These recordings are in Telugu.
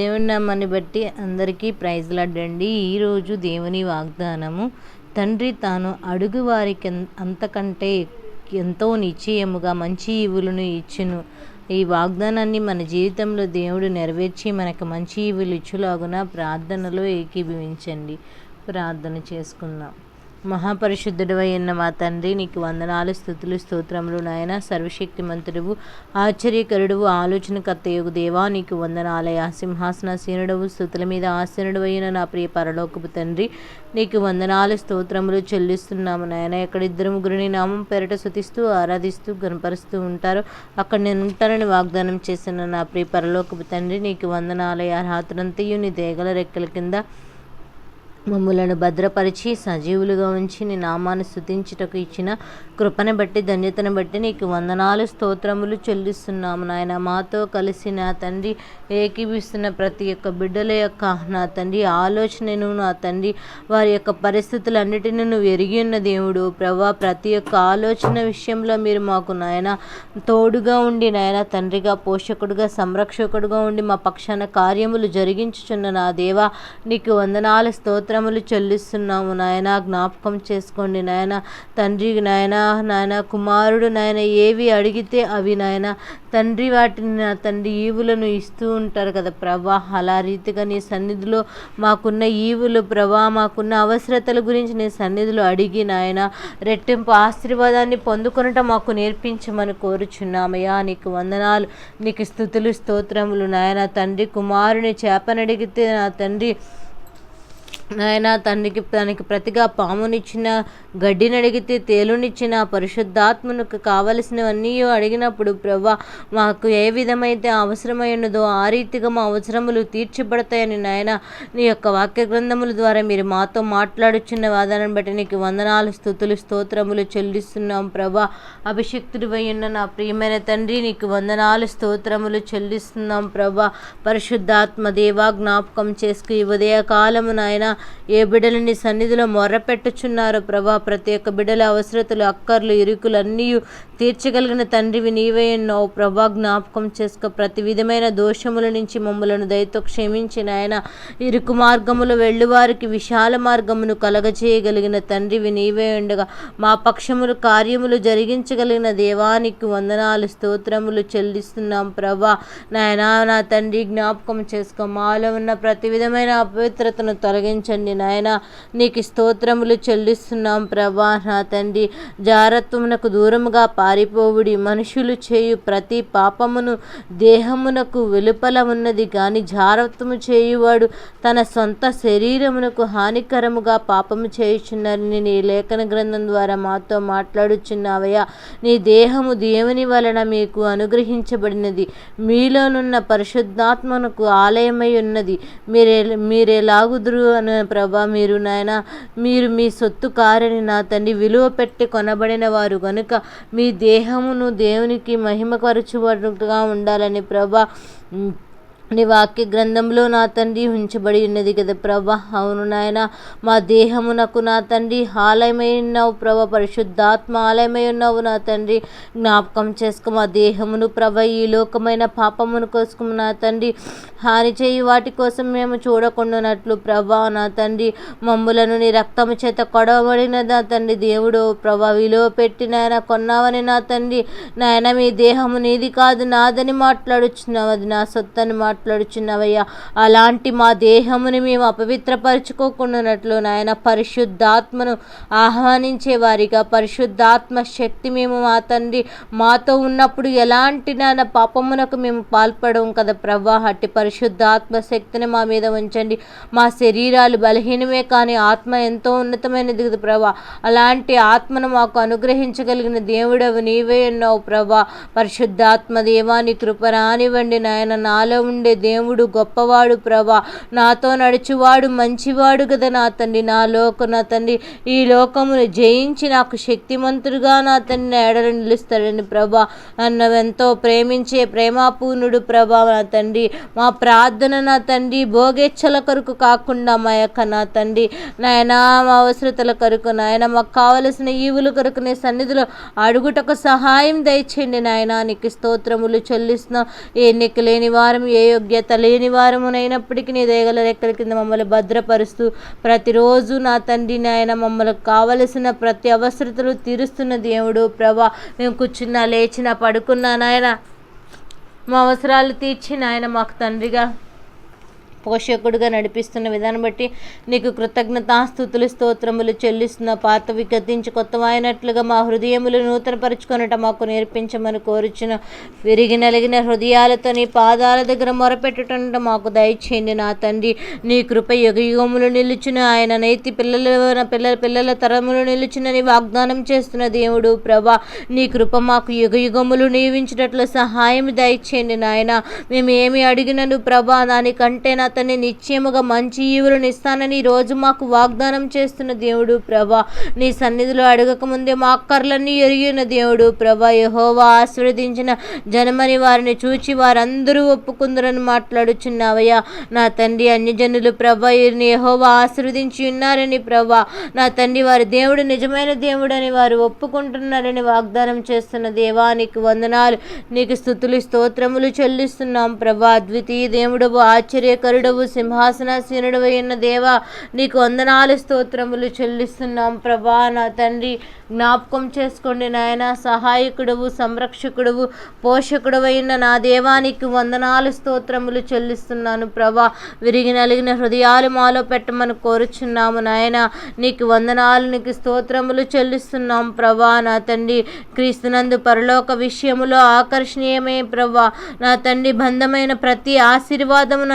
దేవుని నామాన్ని బట్టి అందరికీ ప్రైజ్లు అడ్డండి ఈరోజు దేవుని వాగ్దానము తండ్రి తాను అడుగు వారికి అంతకంటే ఎంతో నిశ్చయముగా మంచి ఈవులను ఇచ్చును. ఈ వాగ్దానాన్ని మన జీవితంలో దేవుడు నెరవేర్చి మనకు మంచి ఈవులు ఇచ్చులాగున ప్రార్థనలో ఏకీభవించండి. ప్రార్థన చేసుకుందాం. మహాపరిశుద్ధుడు అయిన మా తండ్రి నీకు వందనాలు స్థుతులు స్తోత్రములు నాయన. సర్వశక్తిమంతుడువు ఆశ్చర్యకరుడువు ఆలోచనకర్తయగు దేవా. నీకు వందనాలయ. సింహాసనసీనుడవు స్థుతుల మీద ఆసీనుడు అయిన నా ప్రియ పరలోకపు తండ్రి. నీకు వందనాలు స్తోత్రములు చెల్లిస్తున్నాము నాయన. ఎక్కడ ఇద్దరు ముగ్గురిని నామం పెరట శుతిస్తూ ఆరాధిస్తూ గనపరుస్తూ ఉంటారు అక్కడ నేను ఉంటానని వాగ్దానం చేసిన నా ప్రియ పరలోకపు తండ్రి నీకు వందనాలయ. రాత్రంతయు నీ దేగల రెక్కల కింద మమ్ములను భద్రపరిచి సజీవులుగా ఉంచి నీ నామాన్ని స్థుతించుటకు ఇచ్చిన కృపను బట్టి ధన్యతను బట్టి నీకు వందనాలు స్తోత్రములు చెల్లిస్తున్నాము నాయన. మాతో కలిసి నా తండ్రి ఏకీభిస్తున్న ప్రతి ఒక్క బిడ్డల యొక్క నా తండ్రి ఆలోచనను నా తండ్రి వారి యొక్క పరిస్థితులన్నిటిని నువ్వు ఎరిగి ఉన్న దేవుడు. ప్రభా ప్రతి ఒక్క ఆలోచన విషయంలో మీరు మాకు నాయన తోడుగా ఉండి నాయన తండ్రిగా పోషకుడుగా సంరక్షకుడుగా ఉండి మా పక్షాన కార్యములు జరిగించుచున్న నా దేవా నీకు వందనాలు స్తోత్రములు చెల్లిస్తున్నాము నాయన. జ్ఞాపకం చేసుకోండి నాయన. తండ్రి నాయన నాయన. కుమారుడు నాయన. ఏవి అడిగితే అవి నాయన. తండ్రి వాటిని నా తండ్రి ఈవులను ఇస్తూ ఉంటారు కదా ప్రభా. అలా రీతిగా నీ సన్నిధిలో మాకున్న ఈవులు ప్రభా మాకున్న అవసరతల గురించి నీ సన్నిధిలో అడిగి నాయన రెట్టింపు ఆశీర్వాదాన్ని పొందుకునటం మాకు నేర్పించమని కోరుచున్నామయ్యా. నీకు వందనాలు నీకు స్థుతులు స్తోత్రములు నాయన. తండ్రి కుమారుని చేపనడిగితే నా తండ్రి ఆయన తనకి తనకి ప్రతిగా పామునిచ్చిన గడ్డిని అడిగితే తేలునిచ్చిన పరిశుద్ధాత్మనికి కావలసినవన్నీ అడిగినప్పుడు ప్రభా మాకు ఏ విధమైతే అవసరమైనదో ఆ రీతిగా మా అవసరములు తీర్చబడతాయని నాయన నీ యొక్క వాక్య గ్రంథముల ద్వారా మీరు మాతో మాట్లాడుచున్న వాదనను బట్టి నీకు వందనాలు స్థుతులు స్తోత్రములు చెల్లిస్తున్నాం ప్రభా అభిషక్తుడు ఉన్న నా ప్రియమైన తండ్రి నీకు వందనాలు స్తోత్రములు చెల్లిస్తున్నాం ప్రభా పరిశుద్ధాత్మ దేవా జ్ఞాపకం చేసుకు ఈ ఉదయ కాలము నాయన ఏ బిడ్డలు నీ సన్నిధిలో మొర్రపెట్టుచున్నారో ప్రభా ప్రతి ఒక్క బిడ్డల అవసరతలు అక్కర్లు ఇరుకులు అన్నీ తీర్చగలిగిన తండ్రివి నీవే ఉన్నావు ప్రభా జ్ఞాపకం చేసుకో. ప్రతి విధమైన దోషముల నుంచి మమ్మలను దయతో క్షమించి నాయన. ఇరుకు మార్గములు వెళ్ళువారికి విశాల మార్గమును కలగచేయగలిగిన తండ్రివి నీవే ఉండగా. మా పక్షములు కార్యములు జరిగించగలిగిన దేవానికి వందనాలు స్తోత్రములు చెల్లిస్తున్నాం ప్రభా. నాయనా నా తండ్రి జ్ఞాపకం చేసుకో. మాలో ఉన్న ప్రతి విధమైన అపవిత్రతను తొలగించండి నాయన. నీకు స్తోత్రములు చెల్లిస్తున్నాం ప్రభా నా తండ్రి. జారత్వమునకు దూరముగా పారిపోవుడి మనుషులు చేయు ప్రతి పాపమును దేహమునకు వెలుపల ఉన్నది కానీ జారత్వము చేయువాడు తన సొంత శరీరమునకు హానికరముగా పాపము చేయుచున్నారని నీ లేఖన గ్రంథం ద్వారా మాతో మాట్లాడుచున్నావయ్యా. నీ దేహము దేవుని వలన మీకు అనుగ్రహించబడినది. మీలోనున్న పరిశుద్ధాత్మనకు ఆలయమై ఉన్నది. మీరే మీరెలాగుదురు అని ప్రభా మీరు నాయన మీరు మీ సొత్తు కారని నా తండ్రి విలువ పెట్టి కొనబడిన వారు కనుక మీ దేహమును దేవునికి మహిమపరచుబడుగా ఉండాలని ప్రభా నీ వాక్య గ్రంథంలో నా తండ్రి ఉంచబడి ఉన్నది కదా ప్రభ. అవును నాయన మా దేహమునకు నా తండ్రి. ఆలయమై ఉన్నావు ప్రభ. పరిశుద్ధాత్మ ఆలయమై ఉన్నావు నా తండ్రి. జ్ఞాపకం చేసుకో మా దేహమును ప్రభ. ఈ లోకమైన పాపమును కోసం నా తండ్రి. హాని చేయి వాటి కోసం మేము చూడకుండానట్లు ప్రభ నా తండ్రి. మమ్ములను నీ రక్తము చేత కొడవబడిన నా తండ్రి దేవుడు ప్రభ. విలువ పెట్టి నాయన కొన్నావని నా తండ్రి. నాయన మీ దేహము నీది కాదు నాదని మాట్లాడుచున్నావు. అది నా సొత్తని మాట్లాడుచున్నవయ్యా. అలాంటి మా దేహముని మేము అపవిత్రపరచుకోకుండానట్లు నాయన పరిశుద్ధాత్మను ఆహ్వానించే వారిగా పరిశుద్ధాత్మ శక్తి మేము మా తండ్రి మాతో ఉన్నప్పుడు ఎలాంటి నాయన పాపమునకు మేము పాల్పడము కదా ప్రభా అట్టి పరిశుద్ధాత్మ శక్తిని మా మీద ఉంచండి. మా శరీరాలు బలహీనమే కానీ ఆత్మ ఎంతో ఉన్నతమైనది కదా ప్రభా అలాంటి ఆత్మను మాకు అనుగ్రహించగలిగిన దేవుడవు నీవే ఉన్నావు ప్రభా పరిశుద్ధాత్మ దేవాని కృప రానివ్వండి నాయన. నాలో ఉండి దేవుడు గొప్పవాడు ప్రభా. నాతో నడిచేవాడు మంచివాడు కదా నా తండ్రి. నా లోక నా తండ్రి. ఈ లోకమును జయించి నాకు శక్తిమంతుడుగా నా తండ్రి ఎడలు నిలుస్తాడని ప్రభా. ఎంతో ప్రేమించే ప్రేమాపూర్ణుడు ప్రభా నా తండ్రి. మా ప్రార్థన నా తండ్రి. భోగేచ్ఛల కొరకు కాకుండా మా యొక్క నా తండ్రి. నాయన మా అవసరతల కొరకు నాయన మాకు కావలసిన ఈవుల కొరకు నీ సన్నిధిలో అడుగుటకు సహాయం దయచేయండి నాయన. నీకు స్తోత్రములు చెల్లిస్తున్నా. ఎన్నిక లేని వారం ఏ యోగ్యత లేని వారమునైనప్పటికీ నీ దయగల రెక్కల కింద మమ్మల్ని భద్రపరుస్తూ ప్రతిరోజు నా తండ్రి నాయన మమ్మల్ని కావలసిన ప్రతి అవసరతలు తీరుస్తున్న దేవుడు ప్రభా మేము కూర్చున్నా లేచినా పడుకున్నా నాయన మా అవసరాలు తీర్చి నాయన మాకు తండ్రిగా. పోషకుడుగా నడిపిస్తున్న విధానం బట్టి నీకు కృతజ్ఞతాస్థుతులు స్తోత్రములు చెల్లిస్తున్న పాతవి గతించి కొత్తమైనట్లుగా మా హృదయములు నూతనపరుచుకొనట మాకు నేర్పించమని కోరుచున్న విరిగి నలిగిన హృదయాలతో నీ పాదాల దగ్గర మొరపెట్టుట మాకు దయచేయండి నా తండ్రి. నీ కృప యుగయుగములు నిలుచున. ఆయన నైతి పిల్లల పిల్లల పిల్లల తరములు నిలుచునని వాగ్దానం చేస్తున్న దేవుడు ప్రభా నీ కృప మాకు యుగయుగములు నియమించినట్లు సహాయం దయచేయండి నాయన. మేము ఏమి అడిగినను ప్రభా దానికంటే నా అతన్ని నిశ్చయముగా మంచి ఈవులను ఇస్తానని రోజు మాకు వాగ్దానం చేస్తున్న దేవుడు ప్రభా. నీ సన్నిధిలో అడగక ముందే మా అక్కర్లన్నీ ఎరిగిన దేవుడు ప్రభా. యహోవా ఆశీర్వదించిన జనమని వారిని చూచి వారందరూ ఒప్పుకుందరని మాట్లాడుచున్నావయ్యా. నా తండ్రి అన్యజనులు ప్రభా వీరిని యహోవా ఆశీర్వదించి ఉన్నారని ప్రభా. నా తండ్రి వారి దేవుడు నిజమైన దేవుడని వారు ఒప్పుకుంటున్నారని వాగ్దానం చేస్తున్న దేవానికి వందనాలు నీకు స్థుతులు స్తోత్రములు చెల్లిస్తున్నాం ప్రభా. ద్వితీయ దేవుడు ఆశ్చర్యకరు ఆశ్చర్యకరుడవు సింహాసనాసీనుడు అయిన దేవా నీకు వందనాలు స్తోత్రములు చెల్లిస్తున్నాం ప్రభా. నా తండ్రి జ్ఞాపకం చేసుకోండి నాయన. సహాయకుడవు సంరక్షకుడవు పోషకుడు అయిన నా దేవానికి వందనాలు స్తోత్రములు చెల్లిస్తున్నాను ప్రభా. విరిగి నలిగిన హృదయాలు మాలో పెట్టమని కోరుచున్నాము నాయన. నీకు వందనాలు నీకు స్తోత్రములు చెల్లిస్తున్నాం ప్రభా. నా తండ్రి క్రీస్తునందు పరలోక విషయములో ఆకర్షణీయమే ప్రభా. నా తండ్రి బంధమైన ప్రతి ఆశీర్వాదమును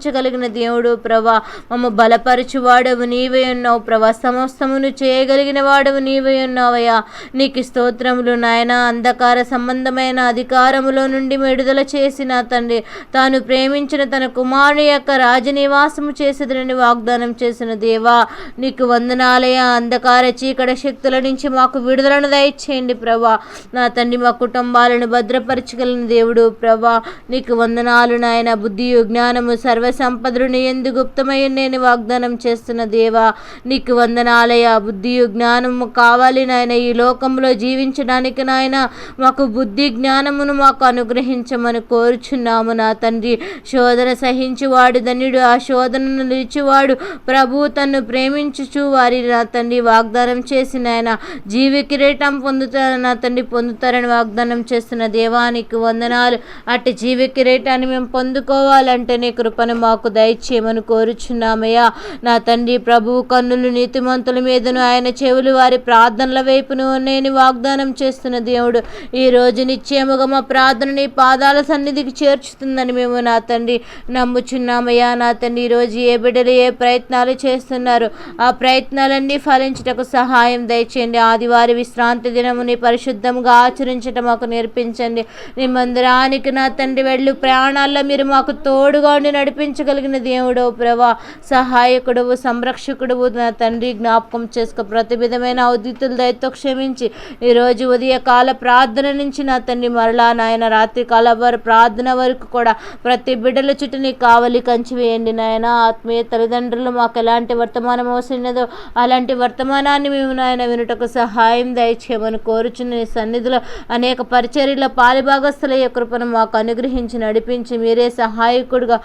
నడిపించగలిగిన దేవుడు ప్రభా. మమ్మ బలపరచువాడవు నీవే ఉన్నావు ప్రభా. సమస్తమును చేయగలిగిన వాడవు నీవే ఉన్నావయ్యా. నీకు స్తోత్రములు నాయన. అంధకార సంబంధమైన అధికారములో నుండి విడుదల చేసిన తండ్రి. తాను ప్రేమించిన తన కుమారుని యొక్క రాజనివాసము చేసేదని వాగ్దానం చేసిన దేవా. నీకు వందనాలయ అంధకార చీకటి శక్తుల నుంచి మాకు విడుదలను దయచేయండి ప్రభా. నా తండ్రి మా కుటుంబాలను భద్రపరచగలిగిన దేవుడు ప్రభా. నీకు వందనాలు నాయన. బుద్ధియు జ్ఞానము సర్వ సంపదలను ఎందు గుప్తమై నేను వాగ్దానం చేస్తున్న దేవా నీకు వందనాలయ బుద్ధియు జ్ఞానము కావాలి నాయన. ఈ లోకంలో జీవించడానికి నాయన మాకు బుద్ధి జ్ఞానమును మాకు అనుగ్రహించమని కోరుచున్నాము నా తండ్రి. శోధన సహించువాడు ధన్యుడు ఆ శోధనను నిలిచివాడు ప్రభు తన్ను ప్రేమించుచు వారి నా తండ్రి వాగ్దానం చేసిన ఆయన జీవి కిరీటం పొందుతారు నా తండ్రి పొందుతారని వాగ్దానం చేస్తున్న దేవానికి వందనాలు. అట్టి జీవి కిరీటాన్ని మేము పొందుకోవాలంటే నీ కృపను మాకు దయచేయమని కోరుచున్నామయ్యా. నా తండ్రి ప్రభువు కన్నులు నీతిమంతుల మీదను ఆయన చెవులు వారి ప్రార్థనల వైపును నేను వాగ్దానం చేస్తున్న దేవుడు ఈ రోజు నిశ్చయముగా మా ప్రార్థన నీ పాదాల సన్నిధికి చేర్చుతుందని మేము నా తండ్రి నమ్ముచున్నామయ్యా. నా తండ్రి ఈరోజు ఏ బిడ్డలు ఏ ప్రయత్నాలు చేస్తున్నారు ఆ ప్రయత్నాలన్నీ ఫలించటకు సహాయం దయచేయండి. ఆదివారి విశ్రాంతి దినముని పరిశుద్ధంగా ఆచరించటం మాకు నేర్పించండి. నీ మందిరానికి నా తండ్రి వెళ్ళు ప్రయాణాల్లో మీరు మాకు తోడుగా ఉండి నడిపించగలిగిన దేవుడు ప్రభా సహాయకుడవు సంరక్షకుడవు నా తండ్రి జ్ఞాపకం చేసుకో. ప్రతి విధమైన ఉదితుల దయతో క్షమించి. ఈరోజు ఉదయకాల ప్రార్థన నుంచి నా తండ్రి మరలా నాయన రాత్రి కాల వారి ప్రార్థన వరకు కూడా ప్రతి బిడ్డల చుట్టూ నీ కావలి కంచి వేయండి నాయన. ఆత్మీయ తల్లిదండ్రులు మాకు ఎలాంటి వర్తమానం అవసరదో అలాంటి వర్తమానాన్ని మేము నాయన వినుటకు సహాయం దయచేయమని కోరుచున్న నీ సన్నిధిలో అనేక పరిచర్యల పాలిభాగస్థుల కృపను మాకు అనుగ్రహించి నడిపించి మీరే సహాయకుడుగా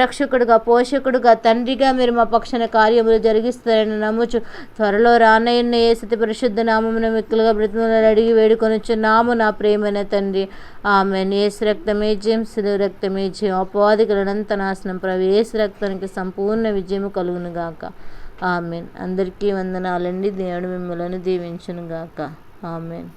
సంరక్షకుడుగా పోషకుడుగా తండ్రిగా మీరు మా పక్షాన కార్యములు జరిగిస్తారని నమ్ముచు త్వరలో రానయ్యన్న ఏసతి పరిశుద్ధ నామమున మిక్కులుగా బ్రతిమలు అడిగి వేడుకొనుచున్నాము నా ప్రేమైన తండ్రి. ఆమె ఏసు రక్తమే జయం శిలు రక్తమే జయం. అపవాదికులనంత నాశనం. ప్రవేశ రక్తానికి సంపూర్ణ విజయము కలుగును గాక ఆమెన్. అందరికీ వందనాలండి. దేవుడు మిమ్మల్ని దీవించును గాక ఆమెన్.